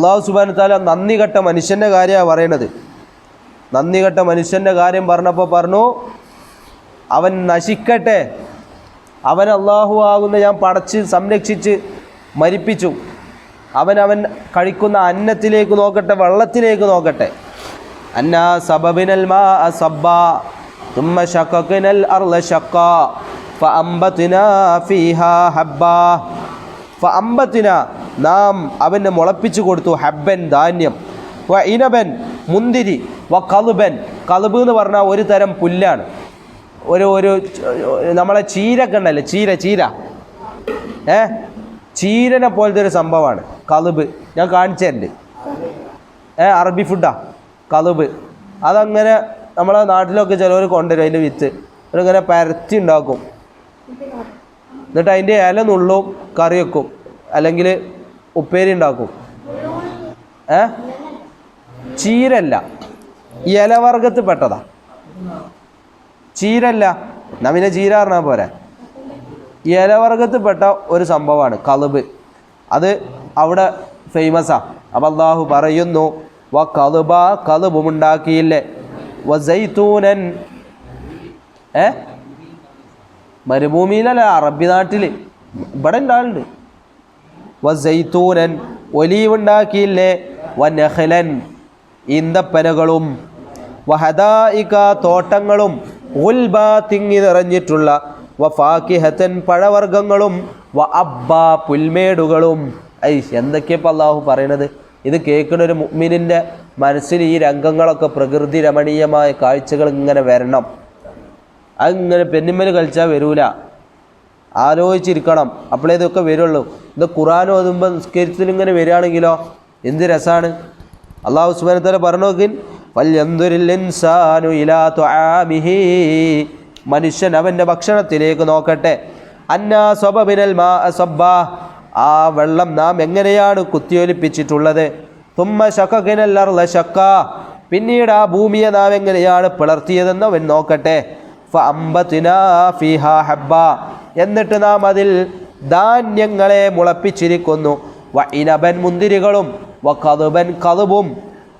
അള്ളാഹു സുബാന താല നന്ദി കെട്ട മനുഷ്യന്റെ കാര്യമാണ് പറയണത്. നന്ദി കെട്ട മനുഷ്യന്റെ കാര്യം പറഞ്ഞപ്പോൾ പറഞ്ഞു അവൻ നശിക്കട്ടെ. അവൻ അള്ളാഹു ആകുന്ന ഞാൻ പടച്ച് സംരക്ഷിച്ച് മരിപ്പിച്ചു. അവൻ അവൻ കഴിക്കുന്ന അന്നത്തിലേക്ക് നോക്കട്ടെ വെള്ളത്തിലേക്ക് നോക്കട്ടെ. അന്ന സബബിനൽ മാ ഹബ്ബ. ഫഅംബത്ന നാം അവന് മുളപ്പിച്ചു കൊടുത്തു ഹബ്ബൻ ധാന്യം. വ ഇനബൻ മുന്തിരി വ കലുബൻ. കലുബ് എന്ന് പറഞ്ഞാൽ ഒരു തരം പുല്ലാണ്. ഒരു ഒരു നമ്മളെ ചീരൊക്കെ കണ്ടല്ലേ ചീര ചീര. ഏ? ചീരനെ പോലത്തെ ഒരു സംഭവമാണ്. കലുബ്. ഞാൻ കാണിച്ചു തരുന്നുണ്ട് ഏ അറബി ഫുഡാ. കലുബ്. അതങ്ങനെ നമ്മളെ നാട്ടിലൊക്കെ ചിലവർ കൊണ്ടുവരും അതിന്റെ വിത്ത്. ഇങ്ങനെ പരത്തി ഉണ്ടാക്കും. എന്നിട്ട് അതിന്റെ ഇല നുള്ളും കറി വെക്കും അല്ലെങ്കിൽ ഉപ്പേരി ഉണ്ടാക്കും. ഏ? ചീരല്ല. ഇലവർഗത്തിൽ പെട്ടതാ. ചീരല്ല. എന്നാ പിന്നെ ചീര പറഞ്ഞാൽ പോരെ. ഇലവർഗത്തിൽപ്പെട്ട ഒരു സംഭവമാണ് കളുബ്. അത് അവിടെ ഫേമസാ അപ്പം അള്ളാഹു പറയുന്നു വ കലുബും ഉണ്ടാക്കിയില്ലേ? വ സൈത്തൂനൻ ഏ? മരുഭൂമിയിലല്ല അറബി നാട്ടിൽ ഇവിടെ ഉണ്ടാവുന്നുണ്ട് വ സൈത്തൂനൻ ഒലീവ് ഉണ്ടാക്കിയില്ലേ വ നഹ്ലൻ ഈന്തപ്പനകളും വഹദായിക തോട്ടങ്ങളും ഉൽബ തിങ്ങി നിറഞ്ഞിട്ടുള്ള വ ഫാക്കിഹത്തൻ പഴവർഗങ്ങളും വ അബ്ബ പുൽമേടുകളും. ഐ എന്തൊക്കെയപ്പോൾ അള്ളാഹു പറയണത്? ഇത് കേൾക്കുന്ന ഒരു മുഗ്മിനിന്റെ മനസ്സിൽ ഈ രംഗങ്ങളൊക്കെ പ്രകൃതി രമണീയമായ കാഴ്ചകൾ ഇങ്ങനെ വരണം. അതിങ്ങനെ പെന്നിമ്മൽ കളിച്ചാൽ വരൂല. ആലോചിച്ചിരിക്കണം. അപ്പോഴേ ഇതൊക്കെ വരുള്ളൂ. ഇത് ഖുറാൻ ഓതുമ്പോൾ നിസ്കരിച്ചിൽ ഇങ്ങനെ വരികയാണെങ്കിലോ? എന്ത് രസമാണ് അള്ളാഹു സുബാനത്തല പറഞ്ഞു നോക്കിൻ മനുഷ്യൻ അവന്റെ ഭക്ഷണത്തിലേക്ക് നോക്കട്ടെ. അന്നാ സ്വബിനൽ മാ സബ്ബ. ആ വെള്ളം നാം എങ്ങനെയാണ് കുത്തിയൊലിപ്പിച്ചിട്ടുള്ളത്? തുമ്മ ശക്കിനൽ അർള ശക്ക. പിന്നീട് ആ ഭൂമിയെ നാം എങ്ങനെയാണ് പിളർത്തിയതെന്ന് അവൻ നോക്കട്ടെ. ഹബ്ബ. എന്നിട്ട് നാം അതിൽ ധാന്യങ്ങളെ മുളപ്പിച്ചിരിക്കുന്നു. വ ഇനബൻ മുന്തിരികളും വ കതുബൻ കതുബും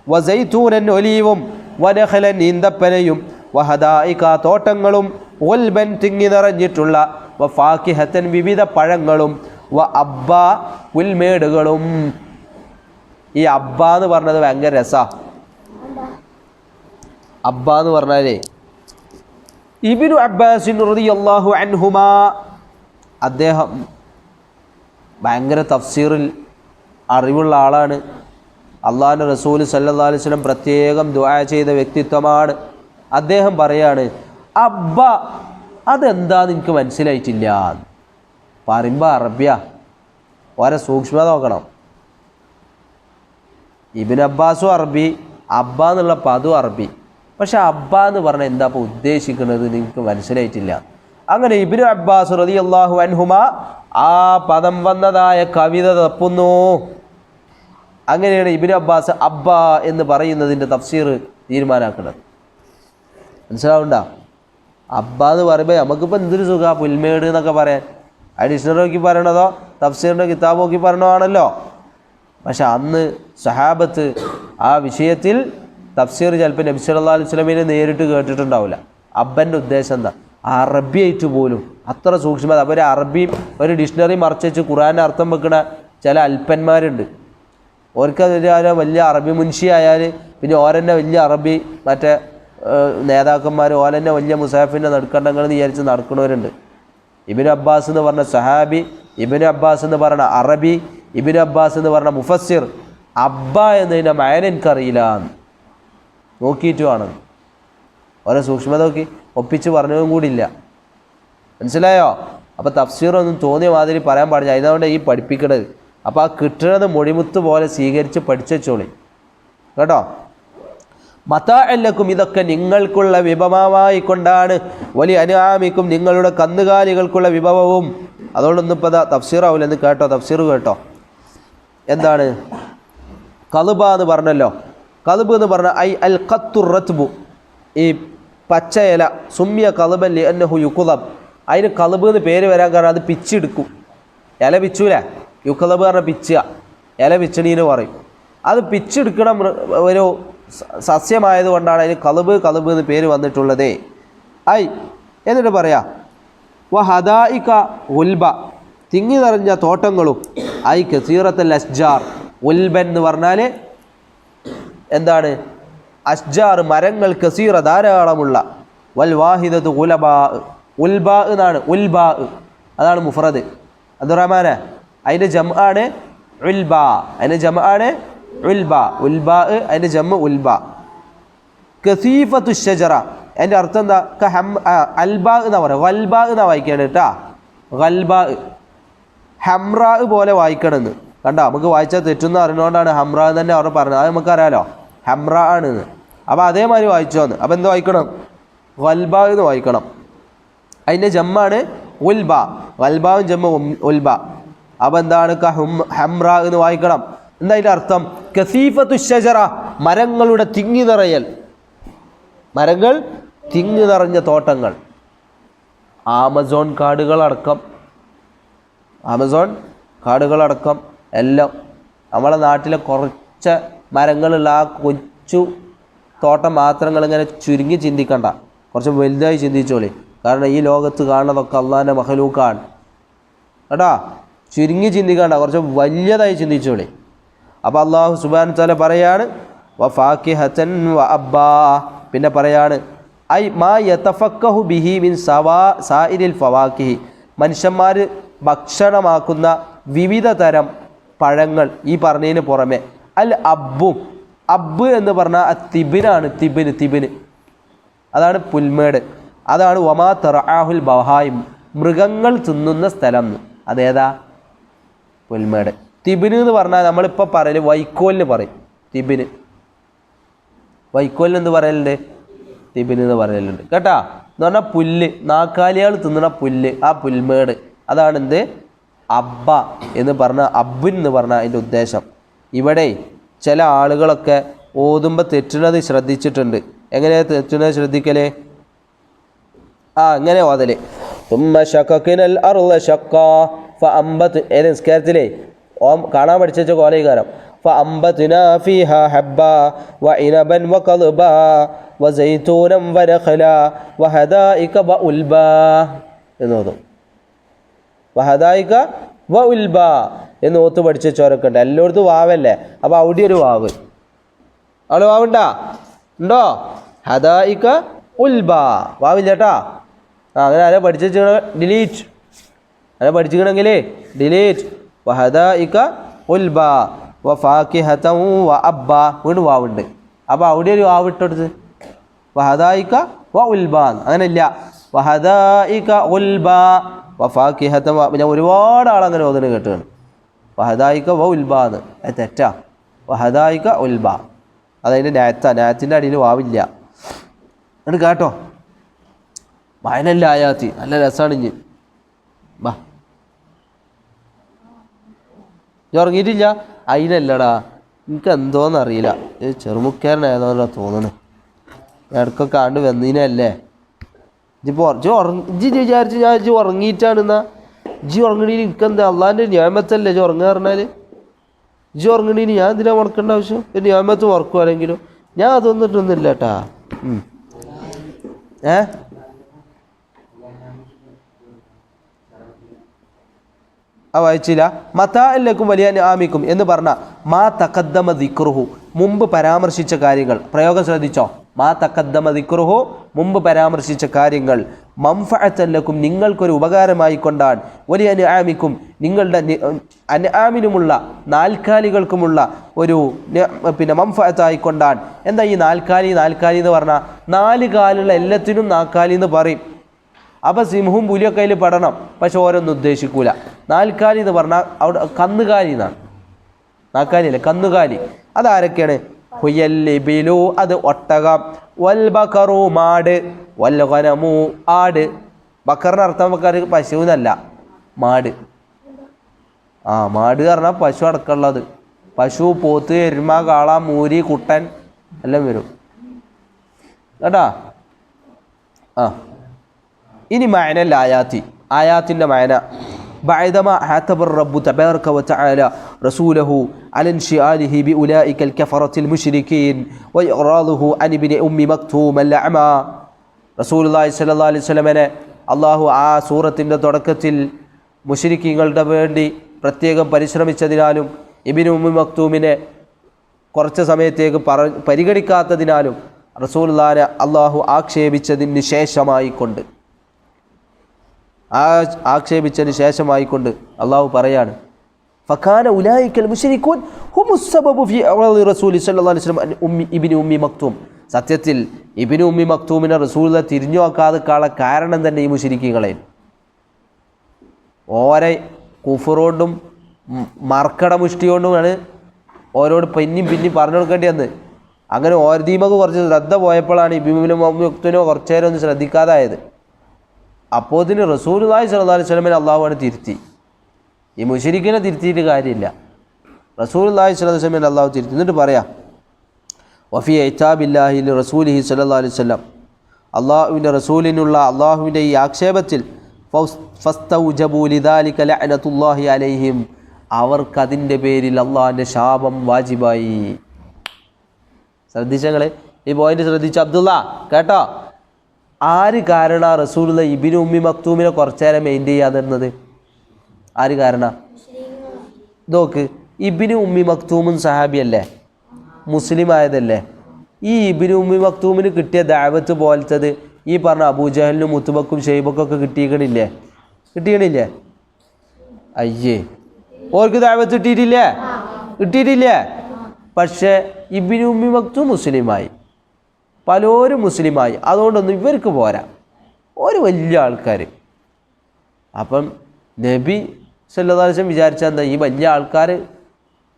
വ സൈത്തൂനൻ ഒലീവും വനഹലൻ ഈന്തപ്പനയും വ ഹദായിക തോട്ടങ്ങളും ഒൽബൻ തിങ്ങി നിറഞ്ഞിട്ടുള്ള വ ഫാക്കിഹത്തൻ വിവിധ പഴങ്ങളും വ അബ്ബ പുൽമേടുകളും. ഈ അബ്ബ എന്ന് പറഞ്ഞത് ഭയങ്കര രസ. അബ്ബ എന്ന് പറഞ്ഞാലേ ഇബിനു അബ്ബാസിൻ റളിയല്ലാഹു അൻഹുമാ. അദ്ദേഹം ഭയങ്കര തഫ്സീറിൽ അറിവുള്ള ആളാണ്. അള്ളാഹു റസൂൽ സല്ലല്ലാഹു അലൈഹി വസല്ലം പ്രത്യേകം ദുആ ചെയ്ത വ്യക്തിത്വമാണ്. അദ്ദേഹം പറയാണ് അബ്ബ അതെന്താന്ന് എനിക്ക് മനസ്സിലായിട്ടില്ല. പറയുമ്പോൾ അറബ്യ ഓരെ സൂക്ഷ്മത നോക്കണം. ഇബിൻ അബ്ബാസും അറബി അബ്ബ എന്നുള്ള പദവും അറബി. പക്ഷെ അബ്ബ എന്ന് പറഞ്ഞാൽ എന്താ ഇപ്പോൾ ഉദ്ദേശിക്കുന്നത് നിങ്ങൾക്ക് മനസ്സിലായിട്ടില്ല. അങ്ങനെ ഇബിനു അബ്ബാസ് റതി അള്ളാഹു അൻഹുമ ആ പദം വന്നതായ കവിത തപ്പുന്നു. അങ്ങനെയാണ് ഇബിനു അബ്ബാസ് അബ്ബ എന്ന് പറയുന്നതിന്റെ തഫ്സീർ തീരുമാനാക്കുന്നത്. മനസ്സിലാവണ്ട അബ്ബ എന്ന് പറയുമ്പോൾ നമുക്കിപ്പോൾ എന്തൊരു സുഖ പുൽമേട് എന്നൊക്കെ പറയാൻ. അഡീഷണൽ നോക്കി പറയണതോ തഫ്സീറിന്റെ കിതാബ് നോക്കി പറയണതാണല്ലോ. പക്ഷെ അന്ന് സഹാബത്ത് ആ വിഷയത്തിൽ തഫ്സീർ ചിലപ്പോൾ നബി സല്ലല്ലാഹു അലൈഹി സ്വലമിനെ നേരിട്ട് കേട്ടിട്ടുണ്ടാവില്ല. അബ്ബന്റെ ഉദ്ദേശം എന്താ? അറബി ആയിട്ട് പോലും അത്ര സൂക്ഷ്മത. അപ്പോൾ ഒരു ഒരു ഡിക്ഷണറി മറച്ച് വെച്ച് ഖുറാന്റെ അർത്ഥം വെക്കുന്ന ചില അല്പന്മാരുണ്ട് ഓർക്കതിന് വലിയ അറബി മുൻഷി ആയാൽ പിന്നെ ഓരെന്നെ വലിയ അറബി മറ്റേ നേതാക്കന്മാർ ഓലെന്നെ വലിയ മുസാഫിന്റെ നടുക്കണ്ടങ്ങളെന്ന് വിചാരിച്ച് നടക്കുന്നവരുണ്ട് ഇബിൻ അബ്ബാസ് എന്ന് പറഞ്ഞ സഹാബി ഇബിൻ അബ്ബാസ് എന്ന് പറഞ്ഞ അറബി ഇബിൻ അബ്ബാസ് എന്ന് പറഞ്ഞ മുഫസ്സിർ അബ്ബ എന്നതിന്റെ മയൻ എനിക്കറിയില്ല നോക്കിയിട്ടുമാണ് ഓരോ സൂക്ഷ്മത നോക്കി. ഒപ്പിച്ച് പറഞ്ഞതും കൂടിയില്ല. മനസ്സിലായോ? അപ്പോൾ തഫ്സീറൊന്നും തോന്നിയ മാതിരി പറയാൻ പാടില്ല. അതിനതുകൊണ്ട് ഈ പഠിപ്പിക്കണത്. അപ്പോൾ ആ കിട്ടുന്നത് മൊഴിമുത്ത് പോലെ സ്വീകരിച്ച് പഠിച്ചു വെച്ചോളി കേട്ടോ? മതാഅല്ലക്കും ഇതൊക്കെ നിങ്ങൾക്കുള്ള വിഭവമായി കൊണ്ടാണ് വലിയ അനുഗാമിക്കും നിങ്ങളുടെ കന്നുകാലികൾക്കുള്ള വിഭവവും. അതുകൊണ്ടൊന്നും ഇപ്പോൾ അതാ തഫ്സീറാവില്ല എന്ന് കേട്ടോ. തഫ്സീർ കേട്ടോ. എന്താണ്? കലുബ എന്ന് പറഞ്ഞല്ലോ. കലുബ് എന്ന് പറഞ്ഞാൽ ഐ അൽ ഖത്തുർ റത്ബു. ഈ പച്ച ഇല സുമ്യ കലുബൻ ലി അന്നഹു യുക്കുതബ് അതിന് കതുബ് എന്ന് പേര് വരാൻ കാരണം അത് പിച്ചെടുക്കും ഇല പിച്ചൂല. യുക്കതബ് പറഞ്ഞ പിച്ചുക ഇല പിച്ചണീന്ന് പറയും. അത് പിച്ചെടുക്കണ ഒരു സസ്യമായതുകൊണ്ടാണ് അതിന് കളുബ് കളുബ് എന്ന് പേര് വന്നിട്ടുള്ളത്. ഐ എന്നിട്ട് പറയാം വ ഹദായിക ഉൽബ. തിങ്ങി നിറഞ്ഞ തോട്ടങ്ങളും ഐ കസീറത്തൽ അസ്ജാർ ഉൽബൻ എന്ന് പറഞ്ഞാൽ എന്താണ്? അഷ്ജാർ മരങ്ങൾ കസീറ ധാരാളമുള്ള. വൽ വാഹിദത്ത് ഉലബാ ഉൽബാ എന്നാണ്. ഉൽബാ അതാണ് മുഫറദ്. അബ്ദുറഹ്മാന അതിന്റെ ജം ആണ് ഉൽബാ. അതിന്റെ ജം ആണ് ഉൽബാ. ഉൽബാ അതിന്റെ ജം ഉൽബാ. കസീഫത്തു ഷജറ അർത്ഥം എന്താ? ക ഹം അൽബാ എന്നാ പറയുക വൽബാ എന്നാ വായിക്കേണ്ടത് കേട്ടാ ഗൽബാ ഹംറാ പോലെ വായിക്കണമെന്ന് കണ്ടോ? നമുക്ക് വായിച്ചാൽ തെറ്റുന്ന അറിഞ്ഞുകൊണ്ടാണ് ഹംറാ എന്ന് തന്നെ അവർ പറഞ്ഞത്. അത് നമുക്കറിയാലോ? ഹംറ ആണ് അപ്പോൾ അതേമാതിരി വായിച്ചോന്ന്. അപ്പോൾ എന്ത് വായിക്കണം? വൽബ എന്ന് വായിക്കണം. അതിന്റെ ജമ്മാണ് ഉൽബ. വൽബാവും ജമ്മ ഉൽബ. അപ്പോൾ എന്താണ് കഹും ഹംറ എന്ന് വായിക്കണം. എന്താ അതിന്റെ അർത്ഥം? കസീഫത്തു ഷജറ മരങ്ങളുടെ തിങ്ങി നിറയൽ. മരങ്ങൾ തിങ്ങി നിറഞ്ഞ തോട്ടങ്ങൾ. ആമസോൺ കാടുകളടക്കം. ആമസോൺ കാടുകളടക്കം എല്ലാം. നമ്മളെ നാട്ടിലെ കുറച്ച് മരങ്ങളുള്ള ആ കൊച്ചു തോട്ടം മാത്രങ്ങൾ ഇങ്ങനെ ചുരുങ്ങി ചിന്തിക്കണ്ട. കുറച്ച് വലുതായി ചിന്തിച്ചോളി. കാരണം ഈ ലോകത്ത് കാണുന്നതൊക്കെ അള്ളാന്റെ മഹലൂക്കാണ്. കേട്ടാ? ചുരുങ്ങി ചിന്തിക്കണ്ട. കുറച്ച് വലിയതായി ചിന്തിച്ചോളി. അപ്പോൾ അള്ളാഹു സുബാൻ തല പറയാണ് വ ഫാക്കിഹത്തൻ വ അബ്ബാ. പിന്നെ പറയാണ് ഐ മാ യതഫക്കഹു ബിഹി മിൻ സവാ സായിരിൽ ഫവാക്കിഹി. മനുഷ്യന്മാർ ഭക്ഷണമാക്കുന്ന വിവിധ തരം പഴങ്ങൾ ഈ പറഞ്ഞതിന് പുറമെ അൽ അബ്ബും. അബ്ബ് എന്ന് പറഞ്ഞാൽ തിബിനാണ് തിബിന് തിബിന്. അതാണ് പുൽമേട്. അതാണ് ഒമാ തെറാഹുൽ ബഹായും. മൃഗങ്ങൾ തിന്നുന്ന സ്ഥലം. എന്ന്. അതേതാ? പുൽമേട്. തിബിന് എന്ന് പറഞ്ഞാൽ നമ്മളിപ്പോൾ പറയൽ വൈക്കോലിന് പറയും. തിബിന്. വൈക്കോലിന് എന്ത് പറയലുണ്ട്? തിബിന് എന്ന് പറയലുണ്ട്. കേട്ടാ? എന്ന് പറഞ്ഞാൽ പുല്ല്. നാക്കാലിയാൾ തിന്നണ പുല്ല് ആ പുൽമേട്. അതാണ് എന്ത്? അബ്ബ എന്ന് പറഞ്ഞ അബ്ബിൻ എന്ന് പറഞ്ഞ അതിന്റെ ഉദ്ദേശം. ഇവിടെ ചില ആളുകളൊക്കെ ഓതുമ്പോൾ തെറ്റുന്നത് ശ്രദ്ധിച്ചിട്ടുണ്ട്. എങ്ങനെയാണ് തെറ്റുന്നത് ശ്രദ്ധിക്കലേ? ആ ഇങ്ങനെ ഓതൽ. തുമ്മ ഷക്കിനൽ അറുള ഷക്ക ഫ അമ്പത്ത് ഏത് നിസ്കാരത്തിലേ? ഓം കാണാൻ പഠിച്ച കോലീകാരം. ഫ അമ്പത്തിന ഹബ്ബ വ ഇനബൻ വ കലുബ വ സൈത്തൂനം വ നഖല വ ഹദായിക വ ഉൽബ എന്ന് ഓതും. വ ഹദായിക വ ഉൽബ എന്ന് ഓത്ത് പഠിച്ച ചോരൊക്കെ ഉണ്ട്. എല്ലായിടത്തും വാവല്ലേ? അപ്പോൾ അവിടെ ഒരു വാവ്. അവിടെ വാവുണ്ടാ? ഉണ്ടോ? ഹദായിക്ക ഉൽബ. വാവില്ല കേട്ടാ ആ അങ്ങനെ ആരെ പഠിച്ച ഡിലീറ്റ്. ആരെ പഠിച്ചിക്കണമെങ്കിൽ ഡിലീറ്റ്. വഹദായിക്ക ഉൽബ. വ ഫാക്കിഹതം വ അബ്ബ. വീണ്ടും വാവുണ്ട്. അപ്പോൾ അവിടെ ഒരു വാവ് ഇട്ടെടുത്ത് വഹദായിക്ക വ ഉൽബാൻ അങ്ങനെ ഇല്ല. വഹദായിക ഉൽബ. വ ഫാക്കിഹതം വ ഞാൻ ഒരുപാട് ആളങ്ങനെ ഓതുന്നു കേട്ടാണ് വഹദായിക വ ഉൽബ എന്ന്. അത് തെറ്റാ. വഹദായിക ഉൽബ അതതിന്റെ നാത്ത നാത്തിന്റെ അടിയിൽ വാവില്ല. എന്നിട്ട് കേട്ടോ. വായനല്ല ആയാത്തി നല്ല രസമാണ് ഇഞ്ഞ്. ബാ ഉറങ്ങിയിട്ടില്ല? അതിനല്ലടാ എനിക്ക് എന്തോന്നറിയില്ല ഇത് ചെറുമുക്കാരനായതോന്നാ തോന്നണേ. ഇടക്കൊക്കെ ആണ്ട് വന്നതിനല്ലേ ഇജ്ജിപ്പോൾ ഇജ്ജ് ഉറങ്ങി ഇജ്ജ് വിചാരിച്ച് ഞാൻ ഇജ്ജ് ഉറങ്ങിയിട്ടാണെന്നാ ഇജ്ജ് ഉറങ്ങണീന് എനിക്കെന്താ അള്ളാന്റെ ന്യായമത്തല്ലേ ജി ഉറങ്ങുക പറഞ്ഞാൽ ജി ഉറങ്ങണീന് ഞാൻ എന്തിനാ ഉറക്കേണ്ട ആവശ്യം? ഒരു ന്യായമത്ത് ഉറക്കുവാണെങ്കിലും. ഞാൻ അതൊന്നിട്ടൊന്നുമില്ല കേട്ടാ. ഏ? ആ വായിച്ചില്ല. മതാ അല്ലേക്കും വലിയ ആമിക്കും എന്ന് പറഞ്ഞ മാ തക്കദ്ദമ ദിക്റുഹു. മുമ്പ് പരാമർശിച്ച കാര്യങ്ങൾ. പ്രയോഗം ശ്രദ്ധിച്ചോ? മാ തക്കദ്ദമ ദിക്റുഹു മുമ്പ് പരാമർശിച്ച കാര്യങ്ങൾ. മംഫഅത്തല്ലക്കും നിങ്ങൾക്കൊരു ഉപകാരമായി കൊണ്ടാണ് ഒരു അനുആമിക്കും നിങ്ങളുടെ അൻആമിനുമുള്ള നാൽക്കാലികൾക്കുമുള്ള ഒരു പിന്നെ മംഫഅത്തായി കൊണ്ടാണ് എന്താ ഈ നാൽക്കാലി നാൽക്കാലി എന്ന് പറഞ്ഞാൽ നാല് കാലുള്ള എല്ലാത്തിനും നാൽക്കാലി എന്ന് പറയും. അപ്പോൾ സിംഹവും പുലിയൊക്കെ അതിൽ പെടണം. പക്ഷെ ഓരോന്നും ഉദ്ദേശിക്കൂല. നാൽക്കാലി എന്ന് പറഞ്ഞാൽ അവിടെ കന്നുകാലി എന്നാണ്. നാൽക്കാലി അല്ലേ കന്നുകാലി. അതാരൊക്കെയാണ്? ഹുയല്ലിബിലു അത് ഒട്ടകം. വൽ ബക്കറു മാട്. വൽ ഗനമു ആട്. ബക്കറിന് അർത്ഥം നമുക്ക് പശു എന്നല്ല മാട്. ആ മാട് പറഞ്ഞാൽ പശു അടക്കമുള്ളത്. പശു പോത്ത് എരുമ കാള മൂരി കുട്ടൻ എല്ലാം വരും. കേട്ടാ? ആ. ഇനി മയനല്ല ആയാത്തി. ആയാത്തിന്റെ മയന. بعدما عاتب الرب تبارك وتعالى റസൂലഹു അലൻ ഷിആലിഹി ബി ഉലായിക്കൽ കഫറത്തിൽ മുശ്രിക്കീൻ വയറാദുഹു അൻ ഇബ്നി ഉമ്മി മക്തൂം അൽ അഅമ റസൂലുള്ളാഹി സ്വല്ലല്ലാഹു അലൈഹി വസല്ലമനെ അള്ളാഹു ആ സൂറത്തിൻ്റെ തുടക്കത്തിൽ മുശ്രിക്കീങ്ങളുടെ വേണ്ടി പ്രത്യേകം പരിശ്രമിച്ചതിനാലും ഇബിന് ഉമ്മി മക്തൂമിനെ കുറച്ച് സമയത്തേക്ക് പറ പരിഗണിക്കാത്തതിനാലും റസൂലുള്ളാഹിനെ അള്ളാഹു ആക്ഷേപിച്ചതിന് ശേഷമായിക്കൊണ്ട് ആ ആക്ഷേപിച്ചതിന് ശേഷമായിക്കൊണ്ട് അള്ളാഹു പറയാണ് ഫഖാന ഉലായിക്കൽ വസല്ലം അൻ ഉമ്മി ഇബ്നു ഉമ്മി മക്തൂം. സത്യത്തിൽ ഇബ്നു ഉമ്മി മക്തൂമിനെ റസൂലിനെ തിരിഞ്ഞു നോക്കാതെക്കാളെ കാരണം തന്നെ ഈ മുഷിരിക്കുകളെ ഓരെ കുഫറോണ്ടും മർക്കട മുഷ്ടി കൊണ്ടുമാണ് ഓരോട് പിന്നെയും പിന്നെയും പറഞ്ഞു കൊടുക്കേണ്ടി വന്ന്. അങ്ങനെ ഓരദീമക്ക് കുറച്ച് ശ്രദ്ധ പോയപ്പോഴാണ് ഇബിമിനും മക്തൂനോ കുറച്ചേരൊന്നും ഒന്ന് ശ്രദ്ധിക്കാതായത്. അപ്പോൾ ഇതിന് റസൂലുള്ളാഹി സ്വല്ലല്ലാഹു അലൈഹി വസല്ലമയെ അള്ളാഹുവാണ് തിരുത്തി. ഈ മുഷരിക്കിനെ തിരുത്തിയിട്ട് കാര്യമില്ല. റസൂലുള്ളാഹി സ്വല്ലല്ലാഹു അലൈഹി വസല്ലമയെ അള്ളാഹു തിരുത്തി. എന്നിട്ട് പറയാം വഫി ഐറ്റാബില്ലാഹി റസൂലിഹി സ്വല്ലല്ലാഹു അലൈഹി വസല്ലം. അള്ളാഹുവിന്റെ റസൂലിനുള്ള അള്ളാഹുവിന്റെ ഈ ആക്ഷേപത്തിൽ ഫസ്തൗജബു ലിദാലിക ലഅനത്തുല്ലാഹി അലൈഹിം. അവർക്കതിന്റെ പേരിൽ അള്ളാഹിന്റെ ശാപം വാജിബായി. ശ്രദ്ധിച്ചങ്ങളെ ഈ പോയിന്റ് ശ്രദ്ധിച്ചു അബ്ദുള്ള കേട്ടോ? ആര് കാരണ റസൂലുള്ള ഇബിനു ഉമ്മി മക്തൂമിനെ കുറച്ചേരം മെയിന്റെയിൻ ചെയ്യാതിരുന്നത്? ആര് കാരണ? നോക്ക് ഇബിനു ഉമ്മി മക്തൂമും സഹാബിയല്ലേ? മുസ്ലിം ആയതല്ലേ? ഈ ഇബിനു ഉമ്മി മക്തൂമിന് കിട്ടിയ ദാവത്ത് പോലത്തത് ഈ പറഞ്ഞ അബൂജഹലിനും മുത്തുബക്കും ഷെയ്ബക്കും ഒക്കെ കിട്ടിയിക്കണില്ലേ കിട്ടിയണില്ലേ? അയ്യേ. ഓർക്ക് ദാവത്ത് കിട്ടിയിട്ടില്ലേ? കിട്ടിയിട്ടില്ലേ? പക്ഷേ ഇബിനു ഉമ്മി മക്തൂം മുസ്ലിമായി പലരും മുസ്ലിമായി. അതുകൊണ്ടൊന്നും ഇവർക്ക് പോരാ. ഒരു വലിയ ആൾക്കാർ അപ്പം നബി സല്ലാസ്ലം വിചാരിച്ചാൽ എന്താ? ഈ വലിയ ആൾക്കാർ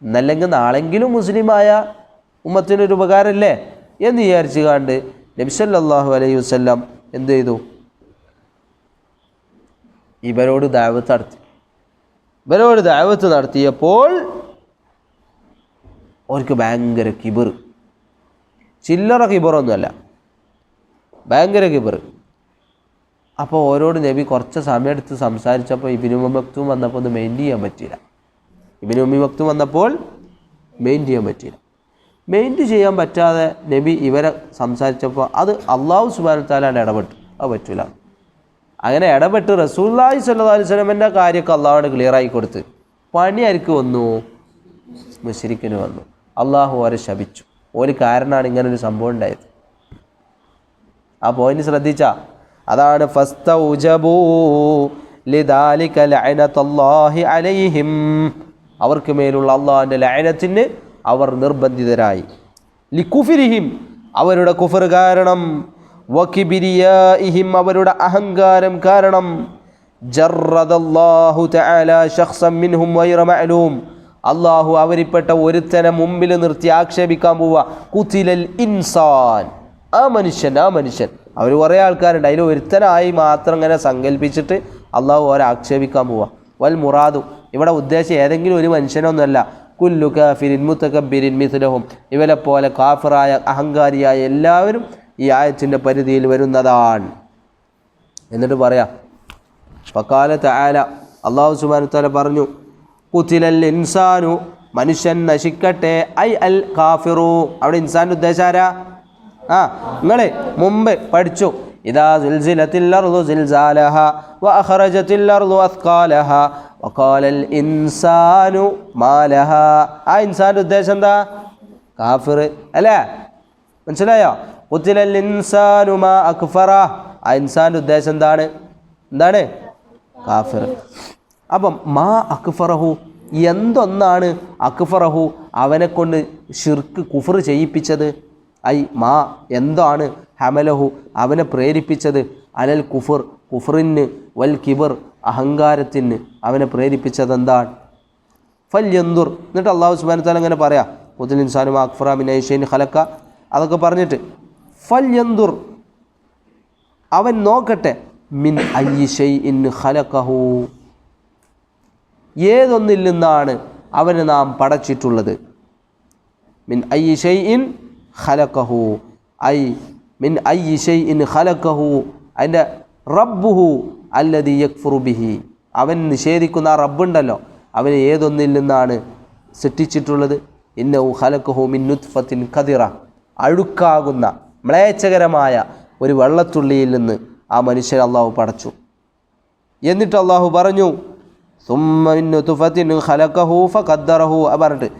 എന്നല്ലെങ്കിൽ നാളെങ്കിലും മുസ്ലിമായ ഉമ്മത്തിനൊരു ഉപകാരമല്ലേ എന്ന് വിചാരിച്ചു കണ്ട് നബി സല്ലാഹു അലൈഹി വസ്ല്ലാം എന്ത് ചെയ്തു? ഇവരോട് ദാവത്ത് നടത്തി. ഇവരോട് ദാവത്ത് നടത്തിയപ്പോൾ അവർക്ക് ഭയങ്കര കിബർ. ചില്ലറ കിബറൊന്നുമല്ല. ഭയങ്കര കിബർ അപ്പോൾ ഓരോട് നബി കുറച്ച് സമയം എടുത്ത് സംസാരിച്ചപ്പോൾ ഇബിനു മക്തും വന്നപ്പോൾ ഒന്ന് മെയിൻ ചെയ്യാൻ പറ്റിയില്ല. ഇബിനു ഉമ്മി മക്തും വന്നപ്പോൾ മെയിൻ ചെയ്യാൻ പറ്റിയില്ല. മെയിൻ ചെയ്യാൻ പറ്റാതെ നബി ഇവരെ സംസാരിച്ചപ്പോൾ അത് അള്ളാഹു സുബാനത്താലാണ് ഇടപെട്ടു. അത് പറ്റൂല. അങ്ങനെ ഇടപെട്ട് റസൂല്ലായി സല്ലല്ലാഹു അലൈഹി വസല്ലമന്റെ കാര്യമൊക്കെ അള്ളാഹോട് ക്ലിയർ ആയി കൊടുത്ത് പണി ആർക്ക് വന്നു? മുശ്രിക്കിന് വന്നു. അള്ളാഹു അവരെ ശപിച്ചു. ഒരു കാരണമാണ് ഇങ്ങനൊരു സംഭവം ഉണ്ടായത്. ആ പോയിന്റ് ശ്രദ്ധിച്ച. അതാണ് അലൈഹിം. അവർക്ക് മേലുള്ള അള്ളാഹിന്റെ ലയനത്തിന് അവർ നിർബന്ധിതരായി. ലിക്കുഫിരിഹിം അവരുടെ കുഫർ കാരണം. അവരുടെ അഹങ്കാരം കാരണം. ജറദല്ലാഹു തആല മിൻഹും മഅലൂം. അള്ളാഹു അവരിൽപ്പെട്ട ഒരുത്തനെ മുമ്പിൽ നിർത്തി ആക്ഷേപിക്കാൻ പോവുക. കുത്തിലൽ ഇൻസാൻ. ആ മനുഷ്യൻ ആ മനുഷ്യൻ. അവർ കുറേ ആൾക്കാരുണ്ട്. അതിൽ ഒരുത്തനായി മാത്രം ഇങ്ങനെ സങ്കല്പിച്ചിട്ട് അള്ളാഹു അവരെ ആക്ഷേപിക്കാൻ പോവുക. വൽ മുറാദു. ഇവിടെ ഉദ്ദേശം ഏതെങ്കിലും ഒരു മനുഷ്യനൊന്നുമല്ല. കുല്ലു കാഫിരിൻ മുത്തക്കബിരിൻ മിഥുലഹും ഇവരെ പോലെ കാഫിറായ അഹങ്കാരിയായ എല്ലാവരും ഈ ആയത്തിന്റെ പരിധിയിൽ വരുന്നതാണ്. എന്നിട്ട് പറയാം. ഫക്കാലത്ത് ആല അള്ളാഹു സുബാനു പറഞ്ഞു കുത്തിലൽ ഇൻസാനു മനുഷ്യൻ നശിക്കട്ടെ ഐ അൽ കാഫിറു. അവിടെ ഇൻസാന്റെ ഉദ്ദേശം ആരാ? ആ നിങ്ങൾ മുമ്പ് പഠിച്ചു. ഇതാ സുൽസിലത്തിൽ ഇൻസാനു മാലഹ. ആ ഇൻസാന്റെ ഉദ്ദേശം എന്താ? കാഫിർ അല്ലേ? മനസ്സിലായോ? കുത്തിലൽ ഇൻസാനു മാ അക്ഫറ. ആ ഇൻസാന്റെ ഉദ്ദേശം എന്താണ്? എന്താണ്? കാഫിർ. അപ്പം മാ അക്ഫറഹു എന്തൊന്നാണ് അക്ഫറഹു? അവനെ കൊണ്ട് ഷിർക്ക് കുഫർ ചെയ്യിപ്പിച്ചത്. ഐ മാ എന്താണ് ഹമലഹു? അവനെ പ്രേരിപ്പിച്ചത്. അലൽ കുഫർ കുഫറിന്. വൽ കിബർ അഹങ്കാരത്തിന്. അവനെ പ്രേരിപ്പിച്ചത് എന്താണ്? ഫൽ യന്തുർ. എന്നിട്ട് അള്ളാഹു സുബാനത്താൽ അങ്ങനെ പറയാം പുതിൽ ഇൻസാനും അക്ഫറ മിൻ ഹലക്ക അതൊക്കെ പറഞ്ഞിട്ട് ഫൽ യന്തുർ. അവൻ നോക്കട്ടെ മിൻ ഐ ഇൻ ഖലഖഹു. ഏതൊന്നിൽ നിന്നാണ് അവന് നാം പടച്ചിട്ടുള്ളത്? മിൻ ഐ ഇൻ ഖലഖഹു. ഐ മിൻ ഐ ഇൻ ഖലഖഹു. അതിന്റെ റബ്ബുഹു അല്ലതി യക്ഫുറുബിഹി അവൻ നിഷേധിക്കുന്ന ആ റബ്ബുണ്ടല്ലോ. അവന് ഏതൊന്നിൽ നിന്നാണ് സൃഷ്ടിച്ചിട്ടുള്ളത്? ഇന്നഹു ഖലഖഹു മിൻ നുത്ഫത്തിൻ കതിറ അഴുക്കാകുന്ന മ്ലേച്ഛകരമായ ഒരു വെള്ളത്തുള്ളിയിൽ നിന്ന് ആ മനുഷ്യൻ അള്ളാഹു പടച്ചു. എന്നിട്ട് അള്ളാഹു പറഞ്ഞു പറഞ്ഞിട്ട്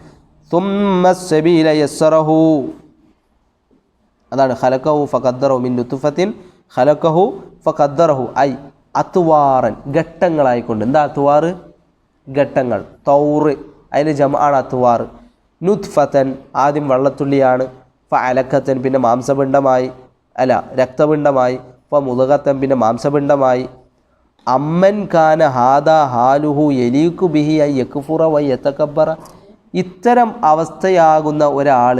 അതാണ് ഐ അത്വാറൻ ഘട്ടങ്ങളായിക്കൊണ്ട്. എന്താ അത്വാറ്? ഘട്ടങ്ങൾ. തൗറ്. അതിന് ജമാണ് അത്വാറ്. നുത്ഫത്തൻ ആദ്യം വള്ളത്തുള്ളിയാണ്. ഫ അലക്കത്തൻ പിന്നെ മാംസപിണ്ഡമായി. അല്ല രക്തപിണ്ഡമായി. ഫ മുതകത്തൻ പിന്നെ മാംസപിണ്ഡമായി. അമ്മൻ കാന ഹാദ ഹാലുഹു എലീക്കു ബിഹി ഐ യക്കുഫുറ വൈ എത്തക്കബറ ഇത്തരം അവസ്ഥയാകുന്ന ഒരാൾ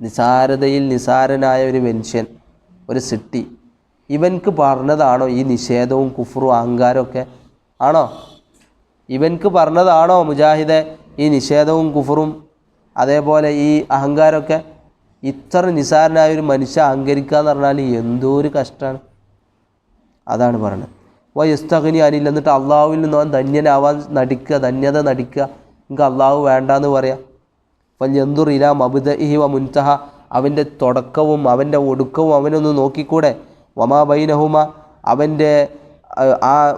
നിസാരതയിൽ നിസാരനായ ഒരു മനുഷ്യൻ ഒരു സിട്ടി. ഇവൻക്ക് പറഞ്ഞതാണോ ഈ നിഷേധവും കുഫറും അഹങ്കാരമൊക്കെ ആണോ? ഇവൻക്ക് പറഞ്ഞതാണോ മുജാഹിദെ ഈ നിഷേധവും കുഫറും? അതേപോലെ ഈ അഹങ്കാരമൊക്കെ ഇത്ര നിസാരനായ ഒരു മനുഷ്യ അഹങ്കരിക്കുക എന്ന് പറഞ്ഞാൽ എന്തോ ഒരു കഷ്ടമാണ് അതാണ് പറയുന്നത് വയസ്തകനി അനിൽ എന്നിട്ട് അള്ളാഹുവിൽ നിന്ന് അവൻ ധന്യനാവാൻ നടിക്കുക ധന്യത നടിക്കുക. എനിക്ക് അള്ളാഹു വേണ്ടാന്ന് പറയാം. അപ്പം എന്തുർ ഇല മബുദ വ മുൻതഹ. അവന്റെ തുടക്കവും അവന്റെ ഒടുക്കവും അവനൊന്ന് നോക്കിക്കൂടെ? വമാ ബൈനഹുമ. അവന്റെ ആ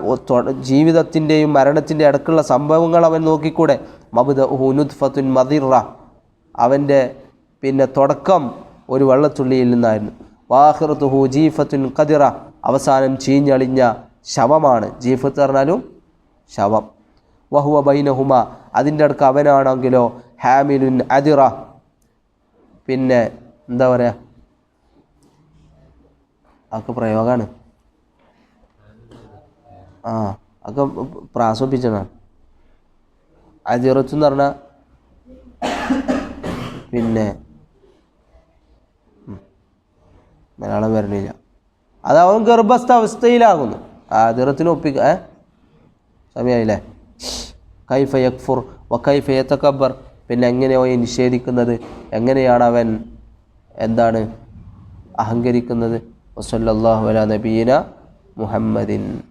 ജീവിതത്തിന്റെയും മരണത്തിന്റെ ഇടക്കുള്ള സംഭവങ്ങൾ അവൻ നോക്കിക്കൂടെ? മബുദ ഹുനുദ്ഫത്തുൻ മദിറ. അവന്റെ പിന്നെ തുടക്കം ഒരു വെള്ളത്തുള്ളിയിൽ നിന്നായിരുന്നു. വാഹിറത്ത് ഹു ജീഫത്തുൻ കതിറ അവസാനം ചീഞ്ഞളിഞ്ഞ ശവമാണ്. ജീഫത്ത് പറഞ്ഞാലും ശവം. വഹുവ ബൈനഹുമ. അതിന്റെ അടുക്ക് അവനാണെങ്കിലോ ഹാമിലുൻ അതിറ പിന്നെ എന്താ പറയുക അതൊക്കെ പ്രയോഗമാണ് ആ അതൊക്കെ പ്രാസോപ്പിച്ചതാണ് അതിറത്തു എന്ന് പറഞ്ഞാൽ പിന്നെ മലയാളം വരണില്ല. അത് അവൻ ഗർഭസ്ഥ അവസ്ഥയിലാകുന്നു. അതിറത്തിന് ഒപ്പിക്ക ഏ? സമയമായില്ലേ കൈഫ യക്ഫുർ വ കൈഫ യത്തക്കബർ പിന്നെ എങ്ങനെയോ നിഷേധിക്കുന്നത് എങ്ങനെയാണ് അവൻ എന്താണ്? അഹങ്കരിക്കുന്നത്. വസല്ലല്ലാഹു അല നബീന മുഹമ്മദിൻ.